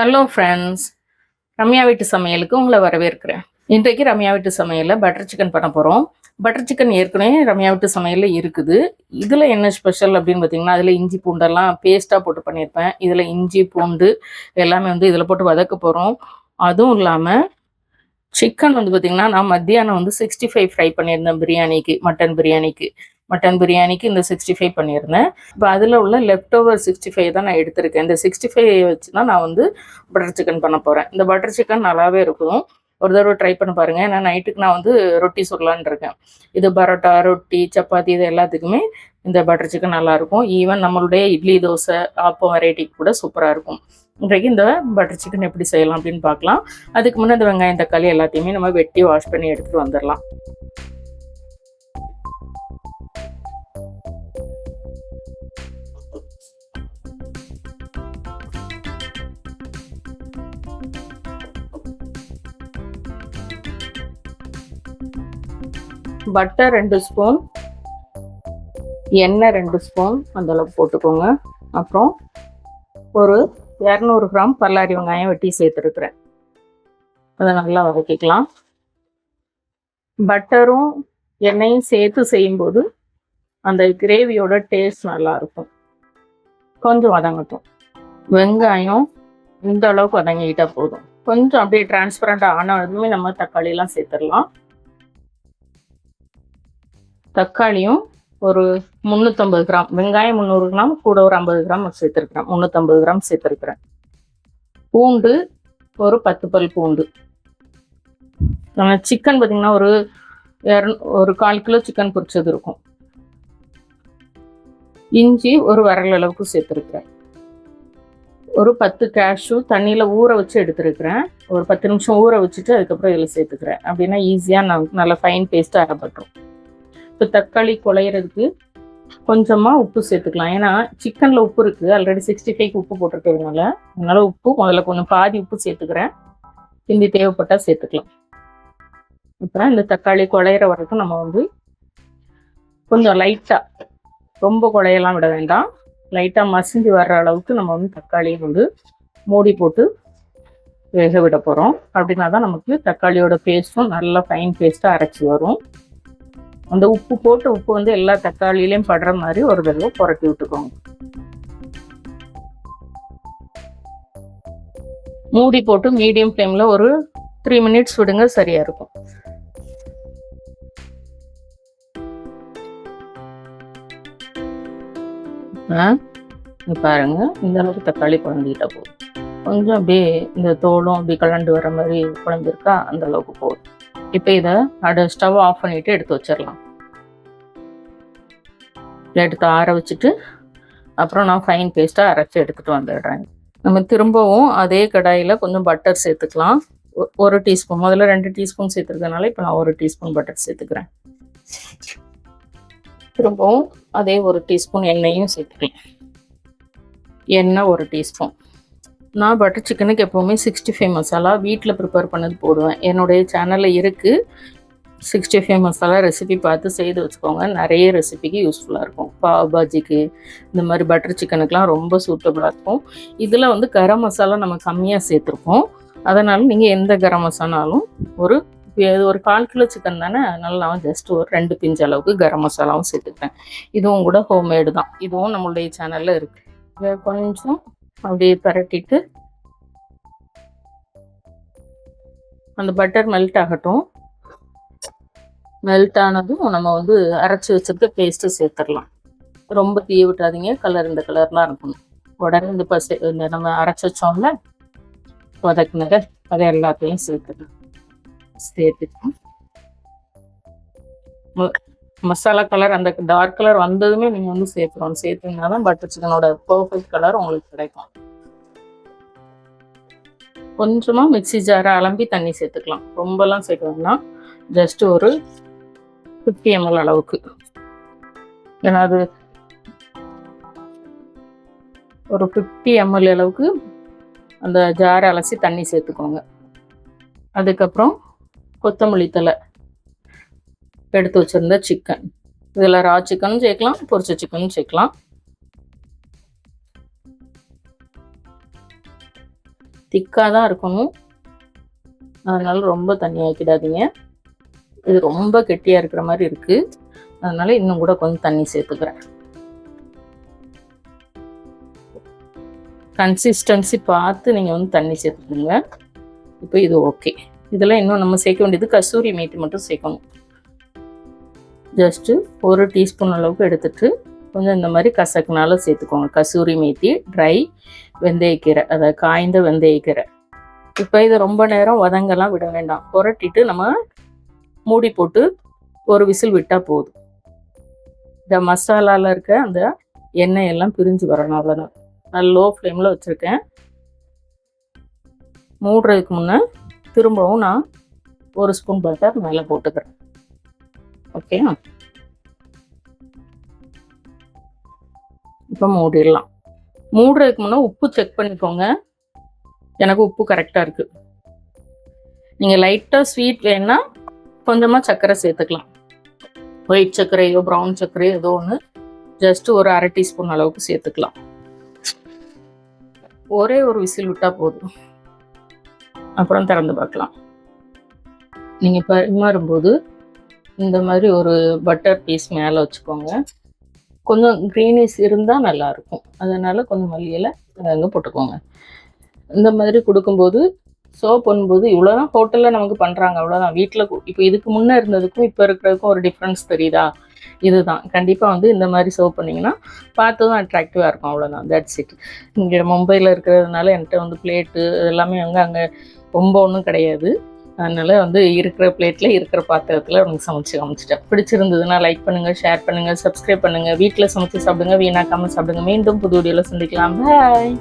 Hello friends Ramya வீட்டு சமையலுக்கு உங்களை வரவேற்கிறேன். இன்றைக்கு ரம்யா வீட்டு சமையலில் பட்டர் சிக்கன் பண்ண போகிறோம் பட்டர் சிக்கன் ஏற்கனவே ரம்யா வீட்டு சமையலில் இருக்குது. இதில் என்ன ஸ்பெஷல் அப்படின்னு பார்த்தீங்கன்னா அதில் இஞ்சி பூண்டெல்லாம் பேஸ்ட்டாக போட்டு பண்ணியிருப்பேன். இதில் இஞ்சி பூண்டு எல்லாமே வந்து இதில் போட்டு வதக்க போகிறோம் அதுவும் இல்லாமல் சிக்கன் வந்து பார்த்திங்கன்னா நான் மத்தியானம் வந்து சிக்ஸ்டி ஃபைவ் ஃப்ரை பண்ணியிருந்தேன் பிரியாணிக்கு மட்டன் பிரியாணிக்கு. மட்டன் பிரியாணிக்கு இந்த சிக்ஸ்டி ஃபைவ் பண்ணியிருந்தேன். இப்போ அதில் உள்ள லெஃப்ட் ஓவர் சிக்ஸ்டி ஃபைவ் தான் நான் எடுத்திருக்கேன். இந்த சிக்ஸ்டி ஃபைவ் வச்சு தான் நான் வந்து பட்டர் சிக்கன் பண்ண போகிறேன் இந்த பட்டர் சிக்கன் நல்லாவே இருக்கும். ஒரு தடவை ட்ரை பண்ணி பாருங்கள் ஏன்னா நைட்டுக்கு நான் வந்து ரொட்டி சுடலான்னு இருக்கேன். இது பரோட்டா ரொட்டி சப்பாத்தி இது எல்லாத்துக்குமே இந்த பட்டர் சிக்கன் நல்லாயிருக்கும் ஈவன் நம்மளுடைய இட்லி தோசை ஆப்பம் வெரைட்டிக்கு கூட சூப்பராக இருக்கும். இன்றைக்கு இந்த பட்டர் சிக்கன் எப்படி செய்யலாம் அப்படின்னு பார்க்கலாம். அதுக்கு முன்னே இந்த வெங்காயம் தக்காளி எல்லாத்தையுமே நம்ம வெட்டி வாஷ் பண்ணி எடுத்துகிட்டு வந்துடலாம். பட்டர் ரெண்டு ஸ்பூன் எண்ணெய் ரெண்டு ஸ்பூன் அந்தளவுக்கு போட்டுக்கோங்க. அப்புறம் ஒரு இரநூறு கிராம் பல்லாரி வெங்காயம் வெட்டி சேர்த்துருக்குறேன். அதை நல்லா வதக்கிக்கலாம். பட்டரும் எண்ணெயும் சேர்த்து செய்யும்போது அந்த கிரேவியோட டேஸ்ட் நல்லாயிருக்கும் கொஞ்சம் வதங்கட்டும். வெங்காயம் இந்த அளவுக்கு வதங்கிக்கிட்டால் போதும். கொஞ்சம் அப்படியே டிரான்ஸ்பரண்ட் ஆனதுமே நம்ம தக்காளிலாம் சேர்த்துடலாம். தக்காளியும் ஒரு முந்நூற்றம்பது கிராம் வெங்காயம் முந்நூறு கிராம் கூட ஒரு ஐம்பது கிராம் சேர்த்துருக்குறேன். முந்நூற்றம்பது கிராம் சேர்த்துருக்குறேன். பூண்டு ஒரு பத்து பல் பூண்டு. நம்ம சிக்கன் பார்த்திங்கன்னா ஒரு இரநூ ஒரு கால் கிலோ சிக்கன் பொரிச்சது இருக்கும். இஞ்சி ஒரு வரல் அளவுக்கு சேர்த்துருக்குறேன். ஒரு பத்து கேஷ்யூ தண்ணியில் ஊற வச்சு எடுத்துருக்குறேன். ஒரு பத்து நிமிஷம் ஊற வச்சுட்டு அதுக்கப்புறம் இதில் சேர்த்துக்கிறேன். அப்படின்னா ஈஸியாக நான் நல்லா ஃபைன் பேஸ்ட்டாக அரைப்பட்டுரும் இப்போ தக்காளி குழையிறதுக்கு கொஞ்சமாக உப்பு சேர்த்துக்கலாம். ஏன்னா சிக்கனில் உப்பு இருக்குது ஆல்ரெடி சிக்ஸ்டி ஃபைவ்க்கு உப்பு போட்டிருக்கிறதுனால அதனால் உப்பு முதல்ல கொஞ்சம் பாதி உப்பு சேர்த்துக்கிறேன். பிந்தி தேவைப்பட்டால் சேர்த்துக்கலாம். இப்போ இந்த தக்காளி குழையிற வரைக்கும் நம்ம வந்து கொஞ்சம் லைட்டாக ரொம்ப குழையெல்லாம் விட வேண்டாம். லைட்டாக மசிஞ்சு வர்ற அளவுக்கு நம்ம வந்து தக்காளியை வந்து மூடி போட்டு வேக விட போகிறோம் அப்படின்னா தான் நமக்கு தக்காளியோட பேஸ்ட்டும் நல்லா ஃபைன் பேஸ்ட்டாக அரைச்சி வரும். அந்த உப்பு போட்டு உப்பு வந்து எல்லா தக்காளியிலையும் படுற மாதிரி ஒரு தடவை புரட்டி விட்டுக்கோங்க. மூடி போட்டு மீடியம் ஃப்ளேமில் ஒரு த்ரீ மினிட்ஸ் விடுங்க சரியாக இருக்கும். பாருங்க இந்த அளவுக்கு தக்காளி குழஞ்சிக்கிட்டா போதும். கொஞ்சம் அப்படியே இந்த தோலும் அப்படி கலண்டு வர மாதிரி குழஞ்சிருக்கா அந்த அளவுக்கு போதும். இப்போ இதை அட ஸ்டவ் ஆஃப் பண்ணிட்டு எடுத்து வச்சிடலாம் எடுத்து ஆற வச்சுட்டு அப்புறம் நான் ஃபைன் பேஸ்ட்டாக அரைச்சி எடுத்துகிட்டு வந்துடுறேன். நம்ம திரும்பவும் அதே கடாயில் கொஞ்சம் பட்டர் சேர்த்துக்கலாம். ஒ- ஒரு டீஸ்பூன். முதல்ல ரெண்டு டீஸ்பூன் சேர்த்துருக்கனால இப்போ நான் ஒரு டீஸ்பூன் பட்டர் சேர்த்துக்கிறேன். திரும்பவும் அதே ஒரு டீஸ்பூன் எண்ணெயும் சேர்த்துக்கலாம். எண்ணெய் ஒரு டீஸ்பூன். நான் பட்டர் சிக்கனுக்கு எப்போவுமே சிக்ஸ்டி ஃபைவ் மசாலா வீட்டில் ப்ரிப்பேர் பண்ணது போடுவேன். என்னுடைய சேனலில் இருக்குது சிக்ஸ்டி ஃபைவ் மசாலா ரெசிபி பார்த்து செய்து வச்சுக்கோங்க. நிறைய ரெசிபிக்கு யூஸ்ஃபுல்லாக இருக்கும். பாவ் பாஜிக்கு இந்த மாதிரி பட்டர் சிக்கனுக்கெலாம் ரொம்ப சூட்டபுளாக இருக்கும். இதில் வந்து கரம் மசாலா நம்ம கம்மியாக சேர்த்துருக்கோம். அதனால் நீங்கள் எந்த கரம் மசாலாலும் ஒரு இது ஒரு கால் கிலோ சிக்கன் தானே? அதனால நான் ஜஸ்ட் ஒரு ரெண்டு பிஞ்சு அளவுக்கு கரம் மசாலாவும் சேர்த்துக்கிறேன் இதுவும் கூட ஹோம்மேடு தான். இதுவும் நம்மளுடைய சேனலில் இருக்குது கொஞ்சம் அப்படியே பரட்டிட்டு அந்த பட்டர் மெல்ட் ஆகட்டும். மெல்ட் ஆனதும் நம்ம வந்து அரைச்சி வச்சுருக்க பேஸ்ட்டு சேர்த்துடலாம். ரொம்ப தீய விட்டாதீங்க கலர் இந்த கலர்லாம் இருக்கணும். உடனே இந்த பசு இந்த நம்ம அரைச்சி வச்சோம்ல வதக்குனதை அதை எல்லாத்தையும் சேர்த்துக்கலாம் சேர்த்துட்டு மசாலா கலர் அந்த டார்க் கலர் வந்ததுமே நீங்கள் வந்து சேர்த்துக்கணும். சேர்த்தீங்கன்னா தான் பட்டர் சிக்கனோட பர்ஃபெக்ட் கலர் உங்களுக்கு கிடைக்கும். கொஞ்சமாக மிக்ஸி ஜாரை அலம்பி தண்ணி சேர்த்துக்கலாம். ரொம்பலாம் சேர்க்கணும்னா ஜஸ்ட் ஒரு ஃபிஃப்டி எம்எல் அளவுக்கு. ஏன்னா அது ஒரு ஃபிஃப்டி எம்எல் அளவுக்கு அந்த ஜாரை அலசி தண்ணி சேர்த்துக்கோங்க. அதுக்கப்புறம் கொத்தமல்லி எடுத்து வச்சுருந்த சிக்கன் இதில் ரா சிக்கனும் சேர்க்கலாம் பொரிச்ச சிக்கனும் சேர்க்கலாம். திக்காக தான் இருக்கணும். அதனால் ரொம்ப தண்ணி ஆக்கிடாதீங்க. இது ரொம்ப கெட்டியாக இருக்கிற மாதிரி இருக்குது அதனால் இன்னும் கூட கொஞ்சம் தண்ணி சேர்த்துக்கிறேன். கன்சிஸ்டன்சி பார்த்து நீங்கள் வந்து தண்ணி சேர்த்துக்கோங்க. இப்போ இது ஓகே இதெல்லாம் இன்னும் நம்ம சேர்க்க வேண்டியது கஸ்தூரி மீட்டு மட்டும் சேர்க்கணும். ஜஸ்ட்டு ஒரு டீஸ்பூன் அளவுக்கு எடுத்துட்டு கொஞ்சம் இந்த மாதிரி கசக்குனால சேர்த்துக்கோங்க. கசூரி மேத்தி ட்ரை வெந்தயக்கீரை அதை காய்ந்த வெந்தயக்கீரை. இப்போ இதை ரொம்ப நேரம் வதங்கலாம் விட வேண்டாம். புரட்டிட்டு நம்ம மூடி போட்டு ஒரு விசில் விட்டால் போதும். இந்த மசாலாவில் இருக்க அந்த எண்ணெய் எல்லாம் பிரிஞ்சு வரணும் அவ்வளோதான் நான் லோ ஃப்ளேமில் வச்சுருக்கேன். மூடுறதுக்கு முன்னே திரும்பவும் நான் ஒரு ஸ்பூன் பட்டர் மேலே போட்டுக்கிறேன். ஓகேயா இப்போ மூடிடலாம். மூடுறதுக்கு முன்னே உப்பு செக் பண்ணிக்கோங்க. எனக்கு உப்பு கரெக்டாக இருக்குது நீங்கள் லைட்டாக ஸ்வீட் வேணால் கொஞ்சமாக சர்க்கரை சேர்த்துக்கலாம். ஒயிட் சர்க்கரையோ ப்ரௌன் சர்க்கரையோ ஏதோ ஒன்று ஜஸ்ட் ஒரு அரை டீஸ்பூன் அளவுக்கு சேர்த்துக்கலாம். ஒரே ஒரு விசில் விட்டால் போதும். அப்புறம் திறந்து பார்க்கலாம். நீங்கள் பரிமாறும்போது இந்த மாதிரி ஒரு பட்டர் பீஸ் மேலே வச்சுக்கோங்க. கொஞ்சம் க்ரீனிஷ் இருந்தால் நல்லாயிருக்கும் அதனால் கொஞ்சம் மல்லியில் அங்கே போட்டுக்கோங்க. இந்த மாதிரி கொடுக்கும்போது சோப் பண்ணும்போது இவ்வளோதான் ஹோட்டலில் நமக்கு பண்ணுறாங்க அவ்வளோதான் வீட்டில் இப்போ இதுக்கு முன்னே இருந்ததுக்கும் இப்போ இருக்கிறதுக்கும் ஒரு டிஃப்ரென்ஸ் தெரியுதா? இதுதான். கண்டிப்பாக வந்து இந்த மாதிரி சர்வ் பண்ணிங்கன்னா பார்த்ததும் அட்ராக்டிவாக இருக்கும். அவ்வளோதான் தட்ஸ் இட் இங்கே மும்பையில் இருக்கிறதுனால என்கிட்ட வந்து பிளேட்டு எல்லாமே அங்கே அங்கே ரொம்ப ஒன்றும் கிடையாது. அதனால் வந்து இருக்கிற பிளேட்டில் இருக்கிற பாத்திரத்தில் உனக்கு சமைச்சு காமிச்சிட்டேன். பிடிச்சிருந்ததுன்னா லைக் பண்ணுங்கள் ஷேர் பண்ணுங்கள் சப்ஸ்கிரைப் பண்ணுங்கள் வீட்டில் சமைச்சு சாப்பிடுங்க வீணாக்காமல் சாப்பிடுங்க. மீண்டும் புது வீடியோவில் சந்திக்கலாம். பாய்